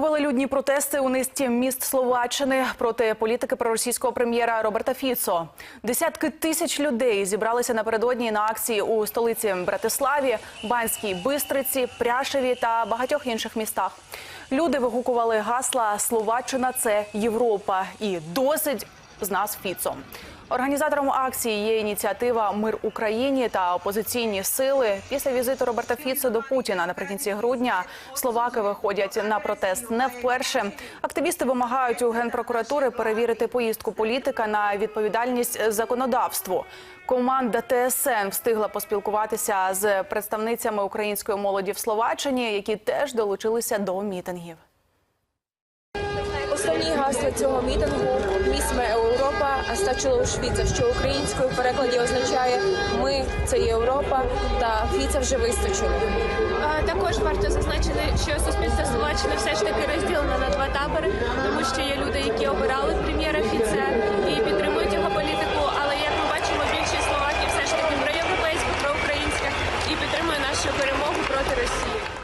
Велелюдні протести у низці міст Словаччини проти політики проросійського прем'єра Роберта Фіцо. Десятки тисяч людей зібралися напередодні на акції у столиці Братиславі, Банській Бистриці, Пряшеві та багатьох інших містах. Люди вигукували гасла Словаччина це Європа і досить з нас Фіцо. Організатором акції є ініціатива Мир Україні та опозиційні сили. Після візиту Роберта Фіцо до Путіна наприкінці грудня словаки виходять на протест не вперше. Активісти вимагають у генпрокуратури перевірити поїздку політика на відповідальність законодавству. Команда ТСН встигла поспілкуватися з представницями української молоді в Словаччині, які теж долучилися до мітингів. Основні гасла цього мітингу «Місме Європа, а стачило у Швіца», що українською в перекладі означає Ми це Європа та Фіца вже вистачило. Також варто зазначити, що суспільство Словаччини все ж таки розділено на два табори, тому що є люди, які обирали прем'єра Фіце і підтримують його політику. Але як ми бачимо, більшість словаків все ж таки проєвропейська, проукраїнська і підтримує нашу перемогу проти Росії.